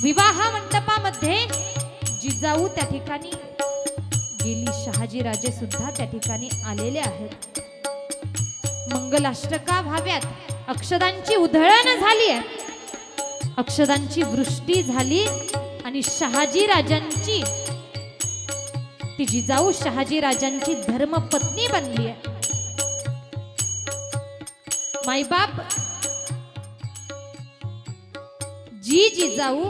विवाह मंडपामध्ये जिजाऊ त्या ठिकाणी गेली. शहाजी राजे सुद्धा त्या ठिकाणी आलेले आहेत. मंगलाष्टका व्हाव्यात. अक्षदांची उधळण झाली आहे. अक्षदांची वृष्टी झाली आणि शहाजी राजांची ती जिजाऊ शहाजी राजांची धर्मपत्नी बनली आहे. मायबाप जी जिजाऊ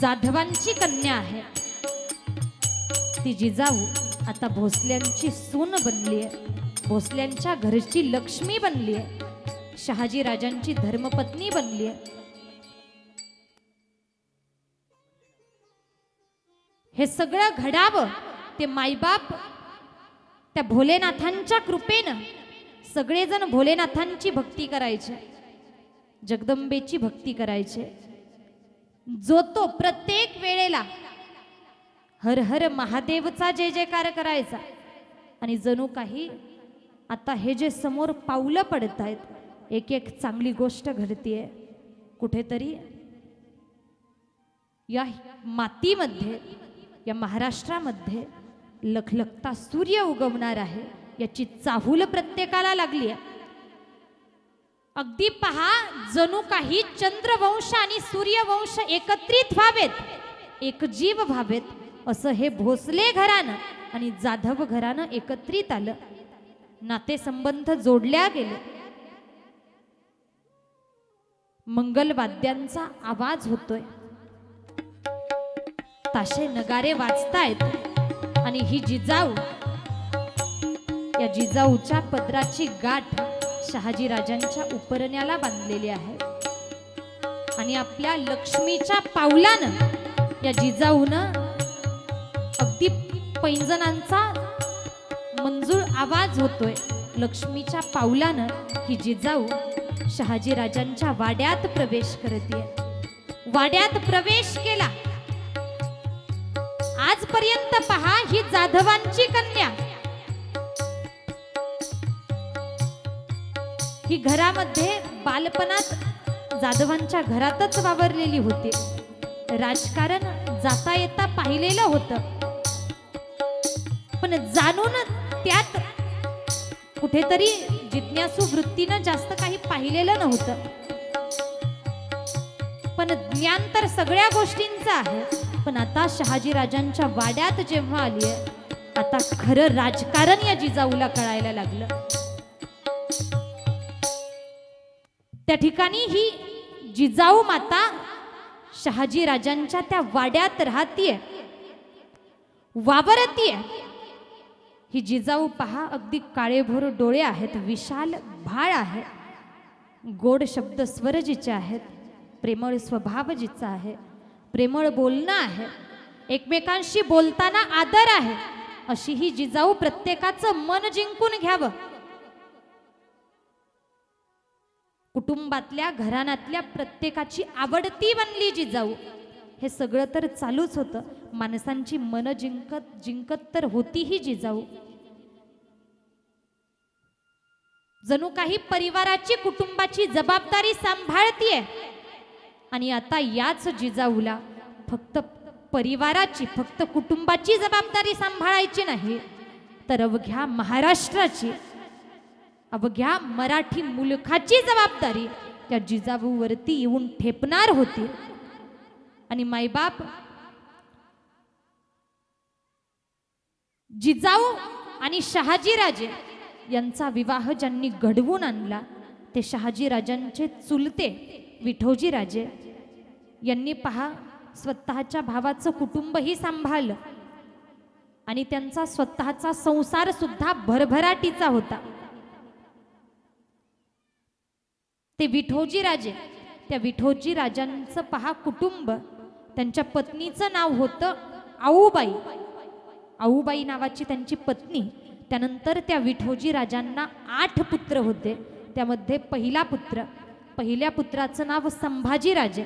जाधवांची कन्या आहे. ती जिजाऊ आता भोसल्यांची सून बनली आहे. भोसल्यांच्या घरची लक्ष्मी बनली आहे. शहाजी राजांची धर्मपत्नी बनली आहे. हे सगळं घडावं ते मायबाप त्या भोलेनाथांच्या कृपेनं सगळेजण भोलेनाथांची भक्ती करायचे. जगदंबेची भक्ती करायचे. जो तो प्रत्येक वेळेला हर हर महादेवचा जे जयकार करायचा. आणि जणू काही आता हे जे समोर पावलं पडत आहेत एक एक चांगली गोष्ट घडतीये. कुठेतरी या मातीमध्ये या महाराष्ट्रामध्ये लखलखता सूर्य उगवणार आहे याची चाहूल प्रत्येकाला लागली आहे अगदी पहा जणू काही चंद्रवंश आणि सूर्यवंश एकत्रित व्हावेत. एकजीव व्हावेत असं हे भोसले घरानं आणि जाधव घरानं एकत्रित आलं. नातेसंबंध जोडल्या गेले. मंगलवाद्यांचा आवाज होतोय. ताशे नगारे वाजतायत आणि ही जिजाऊ या जिजाऊच्या पदराची गाठ शहाजी राजांच्या उपरण्याला बांधलेली आहे. आणि आपल्या लक्ष्मीच्या पावलानं या जिजाऊनं अगदी पैंजणांचा मंजूळ आवाज होतोय. लक्ष्मीच्या पावलानं ही जिजाऊ शहाजी राजांच्या वाड्यात प्रवेश करते वाड्यात प्रवेश केला. आजपर्यंत पहा ही जाधवांची कन्या. ही घरामध्ये बालपणात जाधवांच्या घरातच वावरलेली होती. राजकारण जाता येता पाहिलेलं होतं. पण जाणून त्यात कुठेतरी जिज्ञासू वृत्तीनं जास्त काही पाहिलेलं नव्हतं. पण ज्ञान तर सगळ्या गोष्टींचं आहे. पण आता शहाजी राजांच्या वाड्यात जेव्हा आली आहे आता खरं राजकारण या जिजाऊला कळायला लागलं. त्या ठिकाणी ही जिजाऊ माता शहाजी राजांच्या त्या वाड्यात राहतीये वावरतीये. ही जिजाऊ पहा अगदी काळेभोर डोळे आहेत विशाल भाळ आहे गोड शब्द स्वरजीचे आहेत प्रेमळ स्वभाव जिचा आहे प्रेमळ बोलणं आहे एकमेकांशी बोलताना आदर आहे अशी ही जिजाऊ प्रत्येकाचं मन जिंकून घ्यावं. कुटुंबातल्या घराण्यातल्या प्रत्येकाची आवडती बनली जिजाऊ हे सगळं तर चालूच होतं. माणसांची मन जिंकत जिंकत तर होती ही जिजाऊ जणू काही परिवाराची कुटुंबाची जबाबदारी सांभाळतीये. आणि आता याच जिजाऊला फक्त परिवाराची फक्त कुटुंबाची जबाबदारी सांभाळायची नाही तर अवघ्या महाराष्ट्राची अवघ्या मराठी मुलखाची जबाबदारी. त्या जिजाऊवरती येऊन ठेपणार होती. आणि मायबाप जिजाऊ आणि शहाजीराजे यांचा विवाह ज्यांनी घडवून आणला ते शहाजी राजांचे चुलते विठोजीराजे यांनी पहा स्वतःच्या भावाचं कुटुंबही सांभाळलं. आणि त्यांचा स्वतःचा संसार सुद्धा भरभराटीचा होता. ते विठोजी राजे. त्या विठोजी राजांचं पहा कुटुंब. त्यांच्या पत्नीचं नाव होतं आऊबाई. आऊबाई नावाची त्यांची पत्नी. त्यानंतर त्या विठोजी राजांना आठ पुत्र होते. त्यामध्ये पहिला पुत्र. पहिल्या पुत्राचं नाव संभाजी राजे.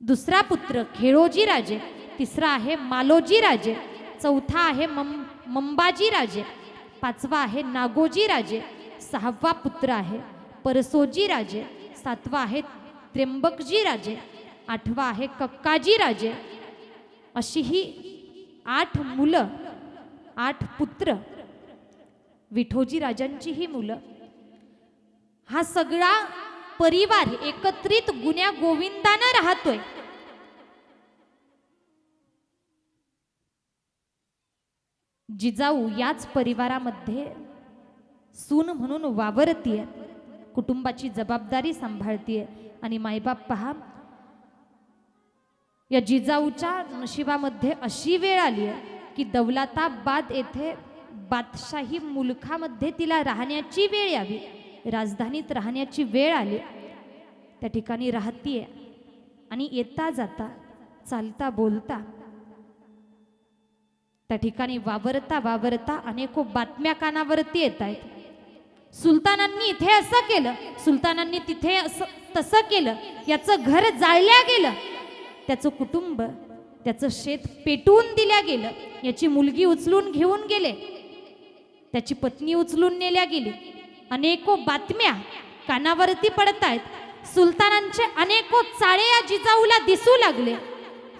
दुसरा पुत्र खेळोजी राजे. तिसरा आहे मालोजी राजे. चौथा आहे मम मंबाजी राजे. पाचवा आहे नागोजी राजे. सहावा पुत्र आहे परसोजी राजे सातवा आहे त्र्यंबकजी राजे आठवा आहे कक्काजी राजे. अशी ही आठ मुलं आठ पुत्र विठोजी राजांची ही मुलं. हा सगळा परिवार एकत्रित गुन्ह्या गोविंदानं राहतोय. जिजाऊ याच परिवारामध्ये सून म्हणून वावरतीये कुटुंबाची जबाबदारी सांभाळतीये. आणि मायबाप पहा या जिजाऊच्या नशिबामध्ये अशी वेळ आली आहे की दौलताबाद येथे बादशाही मुलखामध्ये तिला राहण्याची वेळ यावी. राजधानीत राहण्याची वेळ आली. त्या ठिकाणी राहतीये आणि येता जाता चालता बोलता त्या ठिकाणी वावरता वावरता अनेको बातम्या कानावरती येत आहेत सुलतानांनी इथे असं केलं सुलतानांनी तिथे असं तसं केलं याचं घर जाळल्या गेलं त्याचं कुटुंब त्याचं शेत पेटवून दिल्या गेलं याची मुलगी उचलून घेऊन गेले त्याची पत्नी उचलून नेल्या गेली. अनेको बातम्या कानावरती पडतायत. सुलतानांचे अनेको चाळे या जिजाऊला दिसू लागले.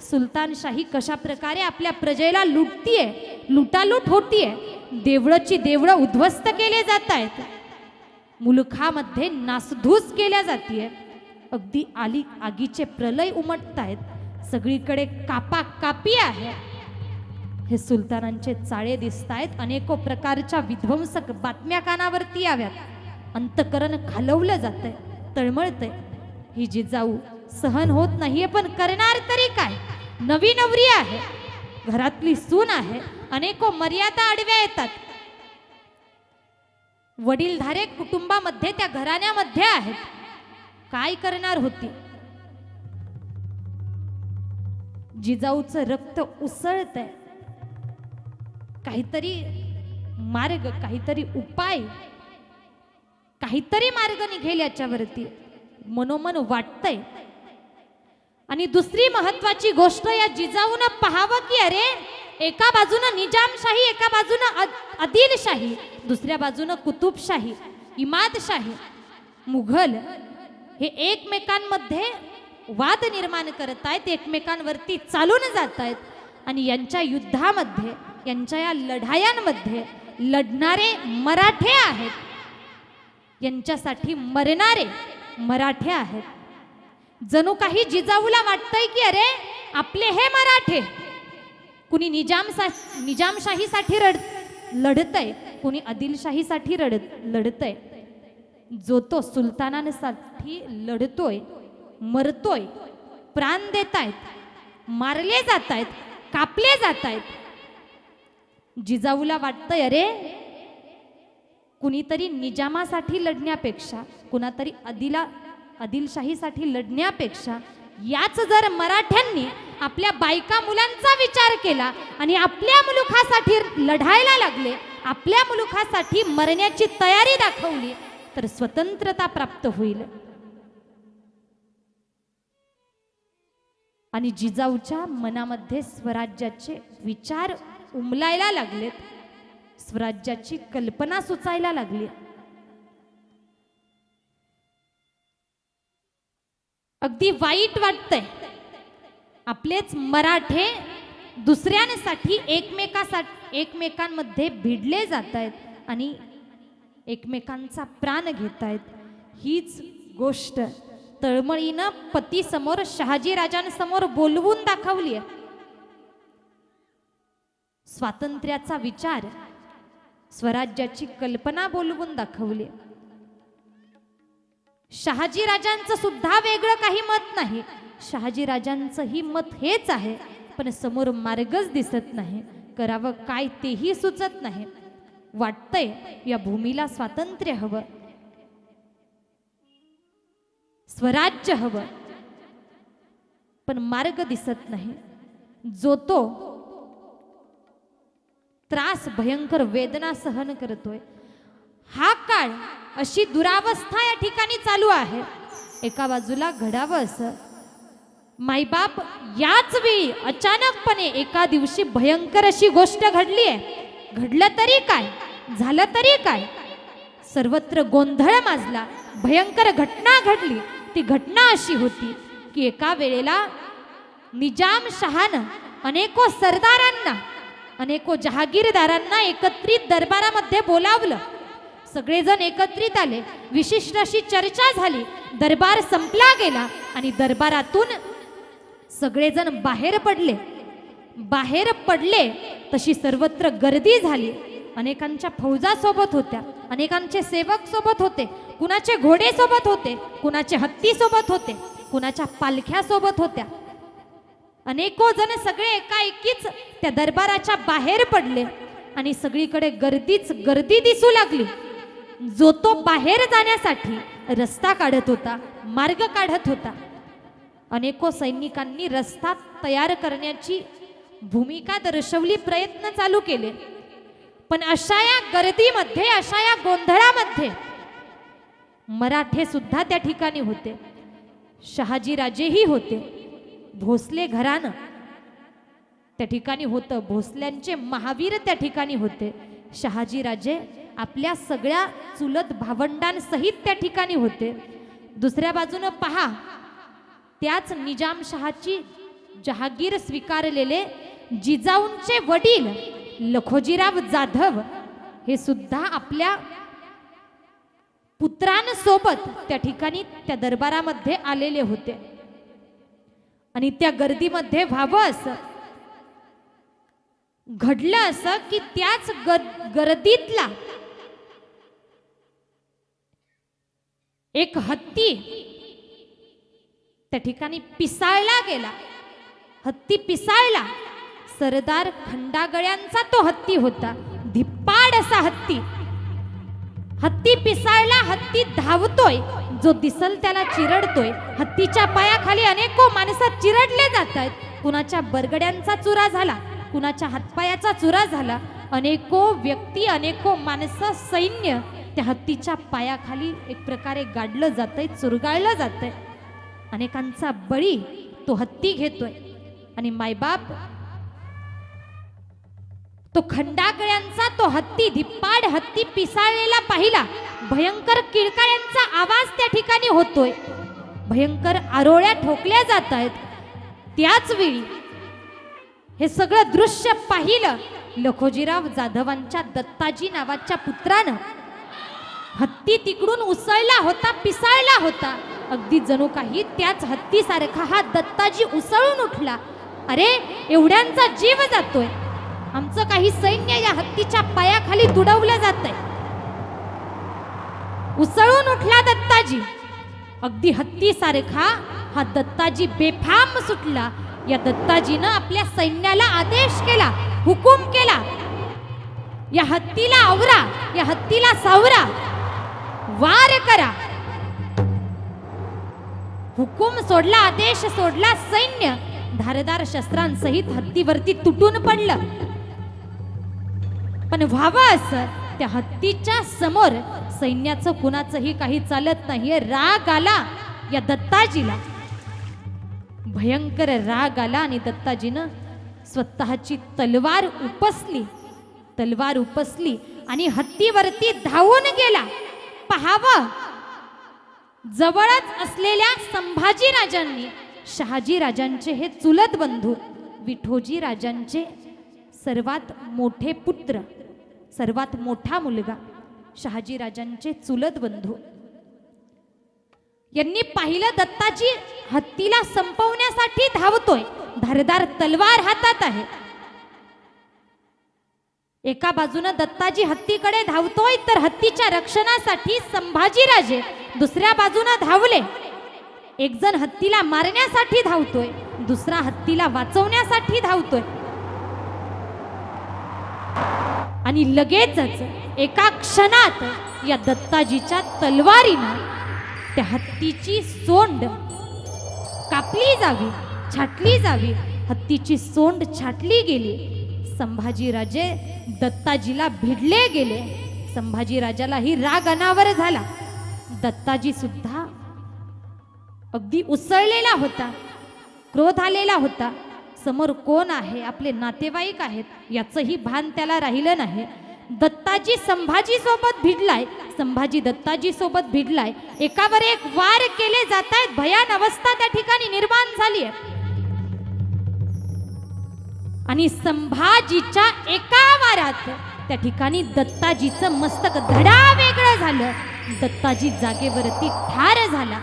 सुलतानशाही कशा प्रकारे आपल्या प्रजेला लुटतीये लुटालूट होतीये देवळची देवळं उद्ध्वस्त केले जात आहेत मुलखामध्ये नासधूस केल्या जातीये. अगदी आली आगीचे प्रलय उमटतायत. सगळीकडे कापा कापी आहे. हे सुलतानांचे चाळे दिसत आहेत अनेको प्रकारच्या विध्वंसक बातम्या कानावरती याव्यात. अंतकरण खालवलं जातंय. तळमळतंय. ही जिजाऊ सहन होत नाहीये पण करणार तरी काय? नवी नवरी आहे. घरातली सून आहे. अनेको मर्यादा आडव्या येतात. वडीलधारे कुटुंबामध्ये त्या घराण्यामध्ये आहेत. काय करणार होती? जिजाऊचं रक्त उसळतंय. काहीतरी मार्ग काहीतरी उपाय काहीतरी मार्ग निघेल याच्यावरती. मनोमन वाटतंय. आणि दुसरी महत्वाची गोष्ट या जिजाऊन पाहावं की अरे एका बाजूनं निजामशाही एका बाजूनं अद- आदिलशाही दुसऱ्या बाजूनं कुतुबशाही इमादशाही मुघल हे एकमेकांमध्ये वाद निर्माण करत आहेत एकमेकांवरती चालून जात आहेत आणि यांच्या युद्धामध्ये यांच्या या लढायांमध्ये लढणारे मराठे आहेत. यांच्यासाठी मरणारे मराठे आहेत. जणू काही जिजाऊला वाटतंय की अरे आपले हे मराठे कुणी निजामशा निजामशाहीसाठी रड लढतय कुणी आदिलशाहीसाठी रडत लढतय. जो तो सुलतानांसाठी लढतोय मरतोय प्राण देत आहेत मारले जात आहेत कापले जात आहेत जिजाऊला वाटतंय अरे कुणीतरी निजामासाठी लढण्यापेक्षा कुणातरी आदिला आदिलशाहीसाठी लढण्यापेक्षा याच जर मराठ्यांनी आपल्या बायका मुलांचा विचार केला आणि आपल्या मुलुखासाठी लढायला लागले आपल्या मुलुखासाठी मरण्याची तयारी दाखवली तर स्वतंत्रता प्राप्त होईल. आणि जिजाऊच्या मनामध्ये स्वराज्याचे विचार उमलायला लागलेत स्वराज्याची कल्पना सुचायला लागली. अगदी वाईट वाटतंय. आपलेच मराठे दुसऱ्यांसाठी एकमेकासा एकमेकांमध्ये भिडले जात आहेत आणि एकमेकांचा प्राण घेत आहेत हीच गोष्ट तळमळीनं पतीसमोर शहाजीराजांसमोर बोलवून दाखवली आहे स्वातंत्र्याचा विचार स्वराज्याची कल्पना बोलवून दाखवली आहे शहाजी राजांचं सुद्धा वेगळं काही मत नाही. शहाजी राजांचंही मत हेच आहे पण समोर मार्गच दिसत नाही. करावं काय तेही सुचत नाही. वाटतंय या भूमीला स्वातंत्र्य हवं. स्वराज्य हवं. पण मार्ग दिसत नाही. जो तो त्रास भयंकर वेदना सहन करतोय हा काळ अशी दुरावस्था या ठिकाणी चालू आहे. एका बाजूला घडावं असं. मायबाप याच वेळी अचानकपणे एका दिवशी भयंकर अशी गोष्ट घडली आहे. घडलं तरी काय? झालं तरी काय? सर्वत्र गोंधळ माजला. भयंकर घटना घडली. ती घटना अशी होती की एका वेळेला निजाम शहानं अनेको सरदारांना अनेको जहागीरदारांना एकत्रित दरबारामध्ये बोलावलं. सगळेजण एकत्रित आले. विशिष्ट अशी चर्चा झाली. दरबार संपला गेला आणि दरबारातून सगळेजण बाहेर पडले. बाहेर पडले तशी सर्वत्र गर्दी झाली. अनेकांच्या फौजा सोबत होत्या. अनेकांचे सेवक सोबत होते. कुणाचे घोडे सोबत होते. कुणाचे हत्ती सोबत होते. कुणाच्या पालख्या सोबत होत्या. अनेको जण सगळे एकाएकीच त्या दरबाराच्या बाहेर पडले आणि सगळीकडे गर्दीच गर्दी दिसू लागली. जो तो बाहेर जाण्यासाठी रस्ता काढत होता मार्ग काढत होता. अनेको सैनिकांनी रस्ता तयार करण्याची भूमिका दर्शवली प्रयत्न चालू केले. पण अशा या गर्दीमध्ये अशा या गोंधळामध्ये मराठे सुद्धा त्या ठिकाणी होते. शहाजीराजेही होते. भोसले घराणं त्या ठिकाणी होतं. भोसल्यांचे महावीर त्या ठिकाणी होते. शहाजीराजे आपल्या सगळ्या चुलत भावंडांसहित त्या ठिकाणी होते. दुसऱ्या बाजूनं पहा त्याच निजामशहाची जहागीर स्वीकारलेले जिजाऊंचे वडील लखोजीराव जाधव हे सुद्धा आपल्या पुत्रांसोबत त्या ठिकाणी त्या दरबारामध्ये आलेले होते. आणि त्या गर्दीमध्ये व्हावं असं घडलं असं की त्याच ग- गर्दीतला एक हत्ती त्या ठिकाणी पिसायला गेला. हत्ती पिसाळला सरदार खंडागळ्यांचा तो हत्ती होता. धिप्पाड असा हत्ती. हत्ती पिसायला हत्ती धावतोय. जो दिसल त्याला चिरडतोय. हत्तीच्या पायाखाली अनेको माणसं चिरडले जात आहेत कुणाच्या बरगड्यांचा चुरा झाला कुणाच्या हातपायाचा चुरा झाला. अनेको व्यक्ती अनेको माणसं सैन्य त्या हत्तीच्या पायाखाली एक प्रकारे गाडलं जातंय चुरगाळलं जातंय. अनेकांचा बळी तो हत्ती घेतोय. आणि मायबाप तो खंडाकळ्यांचा तो हत्ती धिप्पाड हत्ती पिसाळलेला पाहिला. भयंकर किळकाळ्यांचा आवाज त्या ठिकाणी होतोय. भयंकर आरोळ्या ठोकल्या जात आहेत त्याच वेळी हे सगळं दृश्य पाहिलं लखोजीराव जाधवांच्या दत्ताजी नावाच्या पुत्रानं. हत्ती तिकडून उसळला होता पिसाळला होता. अगदी जणू काही त्याच हत्तीसारखा हा दत्ताजी उसळून उठला. अरे एवढ्यांचा जीव जातोय. आमचं काही सैन्य या हत्तीच्या पायाखाली तुडवलं जातंय. उसळून उठला दत्ताजी. अगदी हत्तीसारखा हा दत्ताजी बेफाम सुटला. या दत्ताजीनं आपल्या सैन्याला आदेश केला हुकूम केला. या हत्तीला आवरा या हत्तीला सावरा. वार करा हुकूम सोडला आदेश सोडला सैन्य धारदार शस्त्रांसहित हत्तीवरती तुटून पडलं. पण व्हावं असं त्या हत्तीच्या समोर सैन्याचं कुणाचंही काही चालत नाहीये. राग आला या दत्ताजीला. भयंकर राग आला आणि दत्ताजीनं स्वतःची तलवार उपसली. तलवार उपसली आणि हत्तीवरती धावून गेला. पहावं. जवळच असलेल्या संभाजी राजांनी शहाजी राजांचे हे चुलत बंधू विठोजी राजांचे सर्वात मोठे पुत्र सर्वात मोठा मुलगा शहाजी राजांचे चुलत बंधू. यांनी पाहिलं दत्ताजी हत्तीला संपवण्यासाठी धावतोय. धारदार तलवार हातात आहे. एका बाजूनं दत्ताजी हत्तीकडे धावतोय तर हत्तीच्या रक्षणासाठी संभाजीराजे दुसऱ्या बाजूनं धावले. एक जण हत्तीला मारण्यासाठी धावतोय दुसरा हत्तीला वाचवण्यासाठी धावतोय. आणि लगेचच एका क्षणात या दत्ताजीच्या तलवारीनं त्या हत्तीची सोंड कापली जावी छाटली जावी. हत्तीची सोंड छाटली गेली. संभाजीराजे दत्ताजीला भिडले गेले. संभाजीराजालाही राग अनावर झाला. दत्ताजी सुद्धा अगदी उसळलेला होता. क्रोध आलेला होता. समोर कोण आहे? आपले नातेवाईक आहेत. याचंही भान त्याला राहिलं नाही. दत्ताजी संभाजी सोबत भिडलाय. संभाजी दत्ताजी सोबत भिडलाय. एकावर एक वार केले जात आहेत भयान अवस्था त्या ठिकाणी निर्माण झाली आहे आणि संभाजीच्या एका वारात त्या ठिकाणी दत्ताजीचं मस्तक धडा वेगळं झालं. दत्ताजी जागेवरती ठार झाला.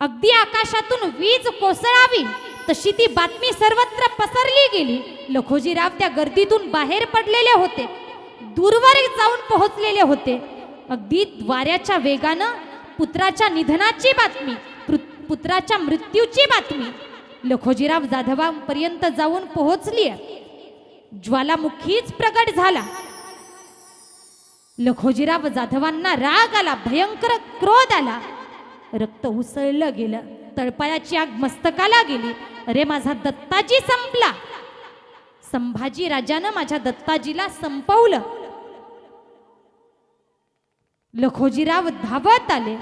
अगदी आकाशातून वीज कोसळावी तशी ती बातमी सर्वत्र पसरली गेली. लखोजीराव त्या गर्दीतून बाहेर पडलेले होते. दूरवर जाऊन पोहोचलेले होते. अगदी द्वाऱ्याच्या वेगानं पुत्राच्या निधनाची बातमी पृ- पुत्राच्या मृत्यूची बातमी लखोजीराव जाधवांपर्यंत जाऊन पोहोचली. ज्वालामुखीच प्रकट झाला. लखोजीराव जाधवांना राग आला भयंकर क्रोध आला. रक्त उसळलं गेलं तळपायाची आग मस्तकाला गेली. अरे माझा दत्ताजी संपला. संभाजी राजानं माझ्या दत्ताजीला संपवलं. लखोजीराव धावत आले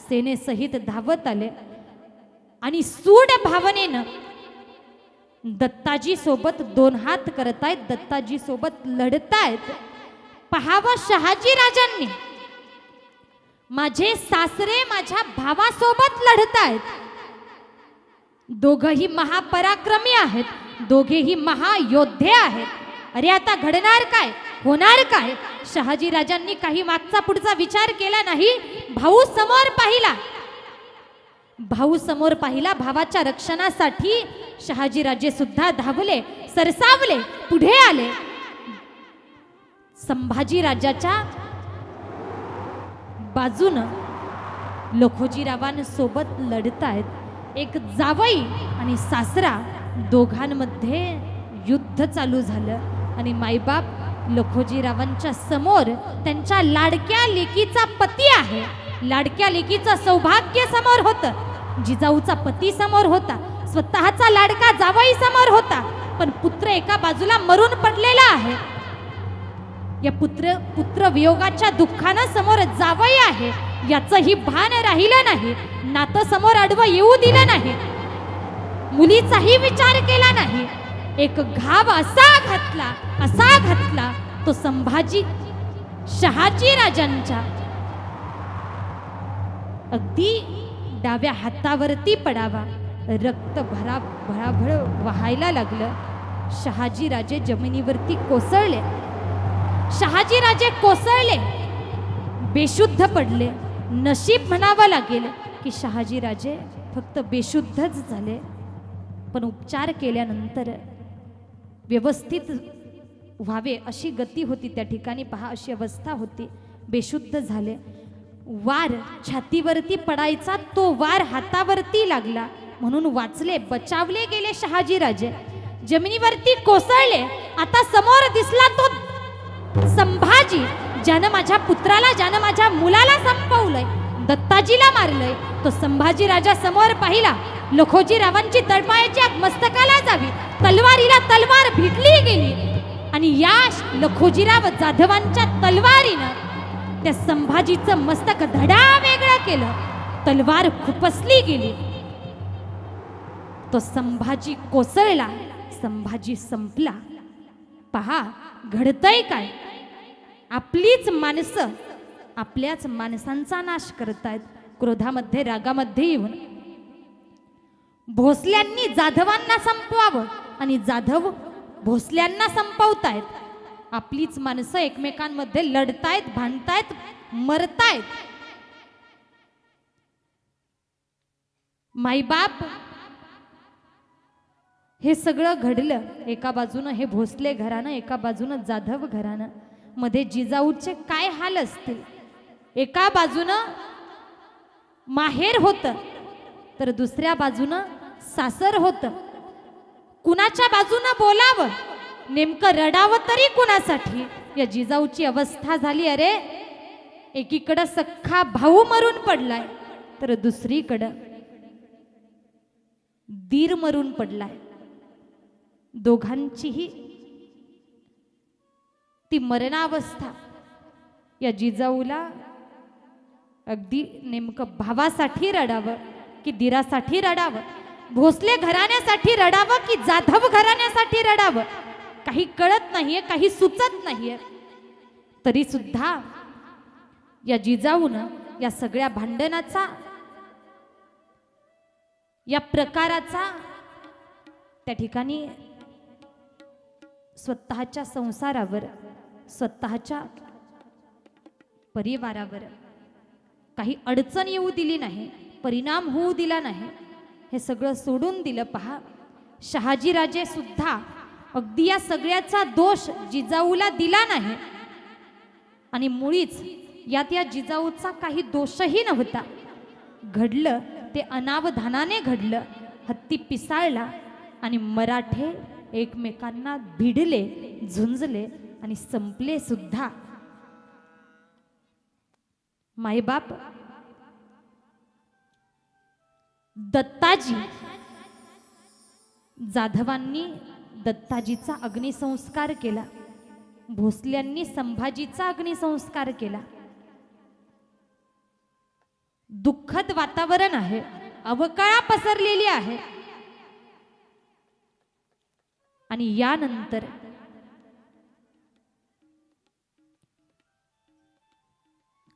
सेनेसहित धावत आले. आणि सूड भावनेनं दत्ताजी सोबत दोन हात करतायत दत्ताजी सोबत लढतायत. पहावं शहाजी राजांनी. माझे सासरे माझ्या भावासोबत लढतायत. दोघही महापराक्रमी आहेत दोघेही महायोद्धे आहेत. अरे आता घडणार काय? होणार काय? शहाजी राजांनी काही मागचा पुढचा विचार केला नाही भाऊ समोर पाहिला. भाऊ समोर पाहिला भावाच्या रक्षणासाठी शहाजीराजे सुद्धा धावले सरसावले पुढे आले. संभाजी राजाच्या बाजूनं लखोजीरावांसोबत लढतायत. एक जावई आणि सासरा दोघांमध्ये युद्ध चालू झालं आणि मायबाप लखोजीरावांच्या समोर त्यांच्या लाडक्या लेकीचा पती आहे. लाडक्या लेकीचं सौभाग्य समोर होतं. जिजाऊचा पती समोर होता. स्वतःचा लाडका जावई समोर होता. पण पुत्र एका बाजूला मरून पडलेला आहे. या पुत्र पुत्र वियोगाच्या दुःखानं समोर जावई आहे. याचंही भान राहिलं नाही. नातं समोर आडवं येऊ दिलं नाही. मुलीचाही विचार केला नाही. एक घाव असा घातला असा घातला तो संभाजी शहाजी राजांच्या. अगदी डाव्या हातावरती पडावा. रक्त भरा भराभर व्हायला लागलं. शहाजीराजे जमिनीवरती कोसळले. शहाजीराजे कोसळले. बेशुद्ध पडले. नशीब म्हणावं लागेल की शहाजीराजे फक्त बेशुद्धच झाले. पण उपचार केल्यानंतर व्यवस्थित व्हावे अशी गती होती त्या ठिकाणी. पहा अशी अवस्था होती. बेशुद्ध झाले. वार छातीवरती पडायचा तो वार हातावरती लागला. म्हणून वाचले बचावले गेले शहाजीराजे जमिनीवरती कोसळले आता समोर दिसला तो संभाजी ज्यानं माझ्या पुत्राला ज्यानं माझ्या मुलाला संपवलंय दत्ताजीला मारलंय. तो संभाजी राजा समोर पाहिला लखोजी रावांची तळपायाची आग मस्तकाला जावी तलवारीला तलवार भिडली गेली. आणि या लखोजीराव जाधवांच्या तलवारीनं त्या संभाजीचं मस्तक धडा वेगळं केलं. तलवार खुपसली गेली. तो संभाजी कोसळला. संभाजी संपला. पहा घडतंय काय? आपलीच माणसं आपल्याच माणसांचा नाश करतायत क्रोधामध्ये रागामध्ये येऊन. भोसल्यांनी जाधवांना संपवावं आणि जाधव भोसल्यांना संपवतायत. आपलीच माणसं एकमेकांमध्ये लढतायत भांडतायत मरतायत. माईबाप हे सगळं घडलं एका बाजूनं हे भोसले घरानं एका बाजूनं जाधव घरानं. मध्ये जिजाऊचे काय हाल असतील? एका बाजूनं माहेर होतं तर दुसऱ्या बाजूनं सासर होतं. कुणाच्या बाजूनं बोलावं? नेमकं रडावं तरी कुणासाठी? या जिजाऊची अवस्था झाली अरे एकीकडं सख्खा भाऊ मरून पडलाय तर दुसरीकडं दीर मरून पडलाय. दोघांचीही ती मरणावस्था या जिजाऊला अगदी नेमकं भावासाठी रडावं की दिरासाठी रडावं? भोसले घराण्यासाठी रडावं की जाधव घराण्यासाठी रडावं? काही कळत नाहीये काही सुचत नाहीये. तरी सुद्धा या जिजाऊन या सगळ्या भांडणाचा या प्रकाराचा त्या ठिकाणी स्वतःच्या संसारावर स्वतःच्या परिवारावर काही अडचण येऊ दिली नाही परिणाम होऊ दिला नाही हे सगळं सोडून दिलं पहा. शहाजीराजे सुद्धा अगदी या सगळ्याचा दोष जिजाऊला दिला नाही. आणि मुळीच यात या जिजाऊचा काही दोषही नव्हता. घडलं ते अनावधानाने घडलं. हत्ती पिसाळला आणि मराठे एकमेकांना भिडले झुंजले आणि संपले सुद्धा. मायबाप दत्ताजी जाधवांनी दत्ताजीचा अग्निसंस्कार केला. भोसल्यांनी संभाजीचा अग्निसंस्कार केला. दुःखद वातावरण आहे. अवकाळा पसरलेली आहे. आणि यानंतर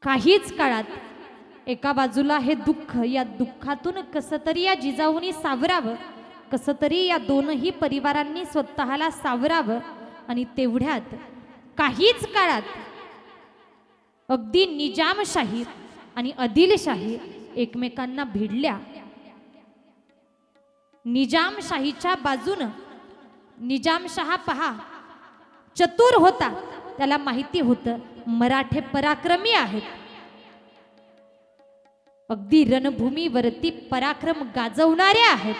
काहीच काळात एका बाजूला हे दुःख या दुःखातून कसं तरी या जिजाऊनी सावरावं कसं तरी या दोनही परिवारांनी स्वतःला सावरावं आणि तेवढ्यात काहीच काळात अगदी निजामशाही आणि आदिलशाही एकमेकांना भिडल्या. निजामशाहीच्या बाजूनं निजामशहा पहा चतुर होता. त्याला माहिती होतं मराठे पराक्रमी आहेत. अगदी रणभूमीवरती पराक्रम गाजवणारे आहेत.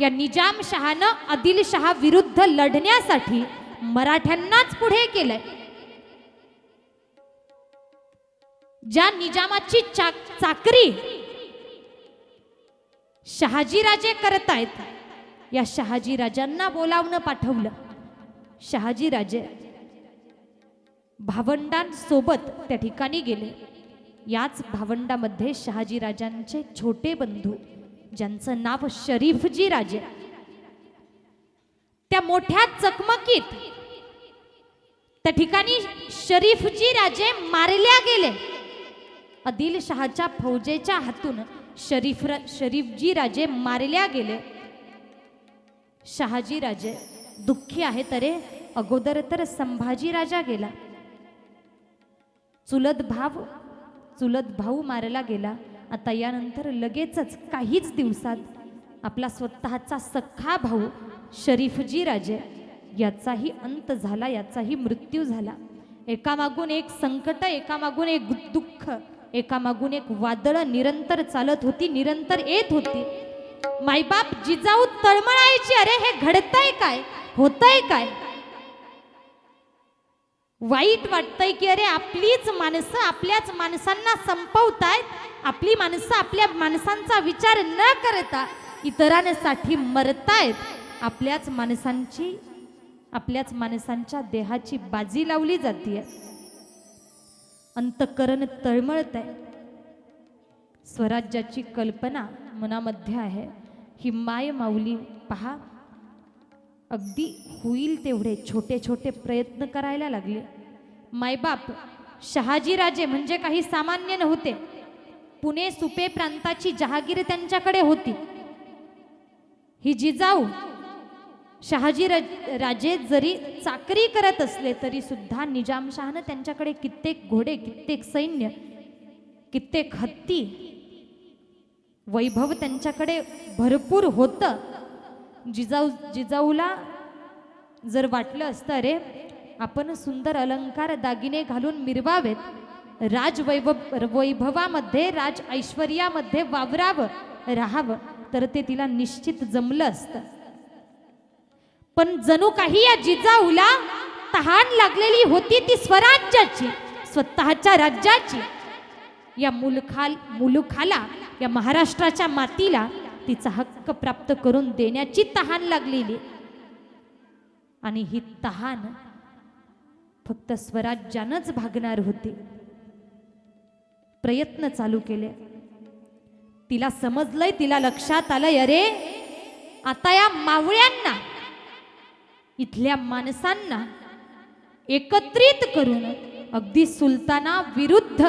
या निजामशहानं आदिलशहा विरुद्ध लढण्यासाठी मराठ्यांनाच पुढे केलंय. ज्या निजामाची चा, चाकरी शहाजीराजे करतायत या शहाजीराजांना बोलावणं पाठवलं. शहाजीराजे भावंडांसोबत त्या ठिकाणी गेले. याच भावंडामध्ये शहाजीराजांचे छोटे बंधू ज्यांचं नाव शरीफजी राजे. त्या मोठ्या चकमकीत त्या ठिकाणी शरीफजी राजे मारल्या गेले. आदिलशहाच्या फौजेच्या हातून शरीफ शरीफजी राजे मारल्या गेले. शहाजी राजे दुःखी आहे तरे अगोदर तर संभाजी राजा गेला. चुलत भाव चुलत भाऊ मारला गेला. आता यानंतर लगेचच काहीच दिवसात आपला स्वतःचा सख्खा भाऊ शरीफजी राजे याचाही अंत झाला याचाही मृत्यू झाला. एकामागून एक संकट एकामागून एक दुःख एकामागून एक वादळ निरंतर चालत होती निरंतर येत होती. मायबाप जिजाऊ तळमळायची अरे हे घडतंय काय? होतंय काय? वाईट वाटतंय की अरे आपलीच माणसं आपल्याच माणसांना संपवतायत. आपली माणसं आपल्या माणसांचा विचार न करता इतरांसाठी मरतायत. आपल्याच माणसांची आपल्याच माणसांच्या देहाची बाजी लावली जाते अंतकरण तळमळत आहे स्वराज्याची कल्पना मनामध्ये आहे. ही माय माऊली पहा. अगदी होईल तेवढे छोटे छोटे प्रयत्न करायला लागले. मायबाप शहाजीराजे म्हणजे काही सामान्य नव्हते. पुणे सुपे प्रांताची जहागीर त्यांच्याकडे होती. ही जिजाऊ शहाजी राजे जरी चाकरी करत असले तरी सुद्धा निजामशहानं त्यांच्याकडे कित्येक घोडे कित्येक सैन्य कित्येक हत्ती वैभव त्यांच्याकडे भरपूर होतं. जिजाऊ जिजाऊला जर वाटलं असतं अरे आपण सुंदर अलंकार दागिने घालून मिरवावेत राजवैभव वैभवामध्ये राज ऐश्वर्यामध्ये वावरावं राहावं तर ते तिला निश्चित जमलं असतं. पण जणू काही या जिजाऊला तहान लागलेली होती ती स्वराज्याची स्वतःच्या राज्याची. या मुलखाल मुलुखाला या महाराष्ट्राच्या मातीला तिचा हक्क प्राप्त करून देण्याची तहान लागलेली. आणि ही तहान फक्त स्वराज्यानंच भागणार होती. प्रयत्न चालू केले. तिला समजलंय तिला लक्षात आलंय अरे आता या मावळ्यांना इथल्या माणसांना एकत्रित करून अगदी सुलताना विरुद्ध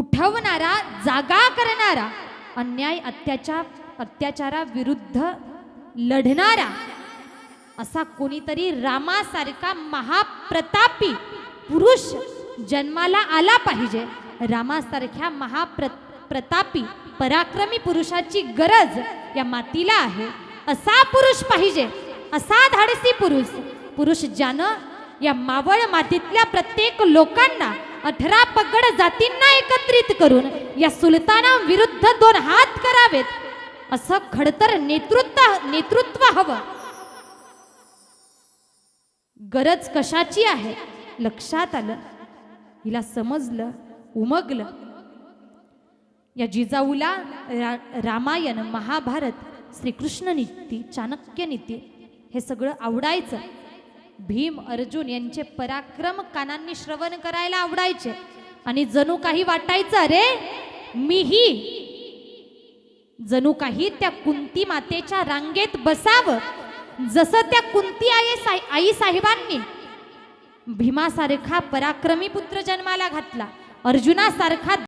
उठवणारा जागा करणारा अन्याय अत्याचार अत्याचाराविरुद्ध लढणारा असा कोणीतरी रामासारखा महाप्रतापी पुरुष जन्माला आला पाहिजे. रामासारख्या महाप्र प्रतापी पराक्रमी पुरुषाची गरज या मातीला आहे. असा पुरुष पाहिजे असा धाडसी पुरुष. पुरुष ज्यानं या मावळ मातीतल्या प्रत्येक लोकांना अठरा पगड जातींना एकत्रित करून या सुलताना विरुद्ध दोन हात करावेत. असं खडतर नेतृत्व नेतृत्व हवं. गरज कशाची आहे? लक्षात आलं. हिला समजलं उमगलं. या जिजाऊला रा, रामायण महाभारत श्रीकृष्ण नीती चाणक्य नीती हे सगळं आवडायचं. भीम अर्जुन यांचे पराक्रम कानांनी श्रवण करायला आवडायचे. आणि जणू काही वाटायचं अरे मीही जणू काही त्या कुंती मातेच्या रांगेत बसावं. जसं त्या कुंती आई साई आई साहेबांनी भीमासारखा पराक्रमी पुत्र जन्माला घातला. अर्जुनासारखा